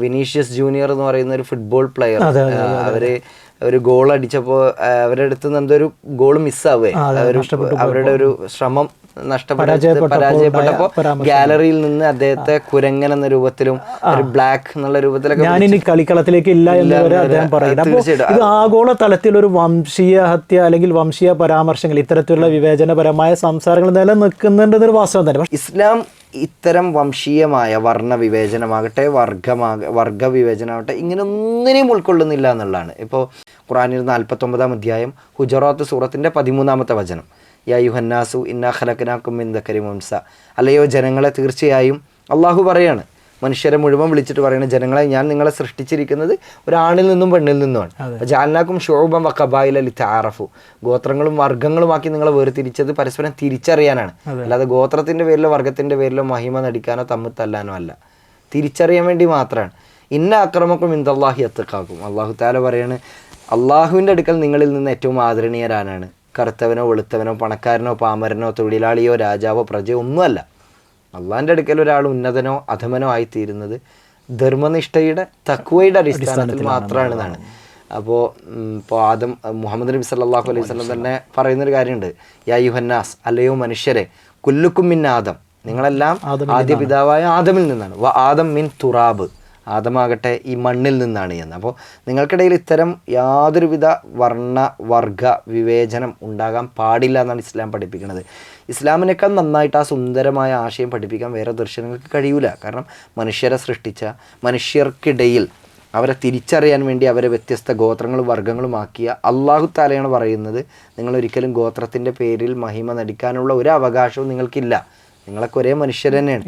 Vinicius junior എന്ന് പറയുന്ന ഒരു ഫുട്ബോൾ പ്ലെയർ അവർ ഒരു ഗോൾ അടിച്ചപ്പോൾ അവരുടെ അടുത്ത് നിന്ന് എന്തോ ഒരു ഗോൾ മിസ്സാവേ അവരുടെ ഒരു ശ്രമം നഷ്ടപ്പെട്ട. പരാജയപ്പെട്ടപ്പോ ഗാലറിയിൽ നിന്ന് അദ്ദേഹത്തെ കുരങ്ങൻ എന്ന രൂപത്തിലും ഒരു ബ്ലാക്ക് എന്നുള്ള രൂപത്തിലൊക്കെ ഞാൻ ഇനി കളിക്കളത്തിലേക്ക് ഇല്ല എന്ന് വരെ അദ്ദേഹം പറയുന്നത് ഇത് ആഗോള തലത്തിൽ ഒരു വംശീയ ഹത്യ അല്ലെങ്കിൽ വംശീയ പരാമർശങ്ങൾ ഇത്തരത്തിലുള്ള വിവേചനപരമായ സംസാരങ്ങൾ നിലനിൽക്കുന്നുണ്ടെന്നൊരു വാസ്തവം തന്നെ. ഇസ്ലാം ഇത്തരം വംശീയമായ വർണ വിവേചനമാകട്ടെ വർഗമാക വർഗ ഇങ്ങനെ ഒന്നിനെയും ഉൾക്കൊള്ളുന്നില്ല എന്നുള്ളതാണ്. ഇപ്പോൾ ഖുറാനിൽ നാൽപ്പത്തൊമ്പതാം അധ്യായം ഹുജറാത്ത് സൂറത്തിന്റെ പതിമൂന്നാമത്തെ വചനം. യാ യുഹന്നാസു ഇന്നാ ഖലക്കനാക്കും മിൻ മുൻസ. അല്ലയോ ജനങ്ങളെ തീർച്ചയായും അള്ളാഹു പറയാണ് മനുഷ്യരെ മുഴുവൻ വിളിച്ചിട്ട് പറയുന്നത് ജനങ്ങളെ ഞാൻ നിങ്ങളെ സൃഷ്ടിച്ചിരിക്കുന്നത് ഒരാണിൽ നിന്നും പെണ്ണിൽ നിന്നുമാണ്. ജാലനാക്കും ഷോബം വ കബായിൽ അലി താറഫു ഗോത്രങ്ങളും വർഗങ്ങളുമാക്കി നിങ്ങളെ വേർതിരിച്ചത് പരസ്പരം തിരിച്ചറിയാനാണ്. അല്ലാതെ ഗോത്രത്തിന്റെ പേരിലോ വർഗത്തിന്റെ പേരിലോ മഹിമ നടിക്കാനോ തമ്മിൽ തല്ലാനോ അല്ല. തിരിച്ചറിയാൻ വേണ്ടി മാത്രമാണ്. ഇന്ന അക്രമക്കും ഇന്ദാഹി എത്തക്കാക്കും അള്ളാഹു താല പറയാണ് അള്ളാഹുവിന്റെ അടുക്കൽ നിങ്ങളിൽ നിന്ന് ഏറ്റവും ആദരണീയരാനാണ്. കറുത്തവനോ വെളുത്തവനോ പണക്കാരനോ പാമരനോ തൊഴിലാളിയോ രാജാവോ പ്രജയോ ഒന്നുമല്ല. അള്ളാഹിന്റെ അടുക്കൽ ഒരാൾ ഉന്നതനോ അധമനോ ആയിത്തീരുന്നത് ധർമ്മനിഷ്ഠയുടെ തക്വയുടെ അടിസ്ഥാനത്തിൽ മാത്രമാണെന്നാണ്. അപ്പോൾ ഇപ്പോൾ ആദം മുഹമ്മദ് നബി സല്ലാഹു അലൈഹി വസല്ലം തന്നെ പറയുന്നൊരു കാര്യമുണ്ട്. യാ യുഹന്നാസ് അല്ലയോ മനുഷ്യരെ കുല്ലുക്കും മിൻ ആദം. നിങ്ങളെല്ലാം ആദ്യ പിതാവായ ആദമിൽ നിന്നാണ്. വ ആദം മിൻ തുറാബ്. ആദമാകട്ടെ ഈ മണ്ണിൽ നിന്നാണ് എന്ന്. അപ്പോൾ നിങ്ങൾക്കിടയിൽ ഇത്തരം യാതൊരുവിധ വർണ വർഗ വിവേചനം ഉണ്ടാകാൻ പാടില്ല എന്നാണ് ഇസ്ലാം പഠിപ്പിക്കുന്നത്. ഇസ്ലാമിനേക്കാൾ നന്നായിട്ട് ആ സുന്ദരമായ ആശയം പഠിപ്പിക്കാൻ വേറെ ദർശനങ്ങൾക്ക് കഴിയൂല. കാരണം മനുഷ്യരെ സൃഷ്ടിച്ച മനുഷ്യർക്കിടയിൽ അവരെ തിരിച്ചറിയാൻ വേണ്ടി അവരെ വ്യത്യസ്ത ഗോത്രങ്ങളും വർഗങ്ങളും ആക്കിയ അള്ളാഹു താലയാണ് പറയുന്നത് നിങ്ങൾ ഒരിക്കലും ഗോത്രത്തിന്റെ പേരിൽ മഹിമ നടിക്കാനുള്ള ഒരു അവകാശവും നിങ്ങൾക്കില്ല. നിങ്ങളൊക്കെ ഒരേ മനുഷ്യർ തന്നെയാണ്.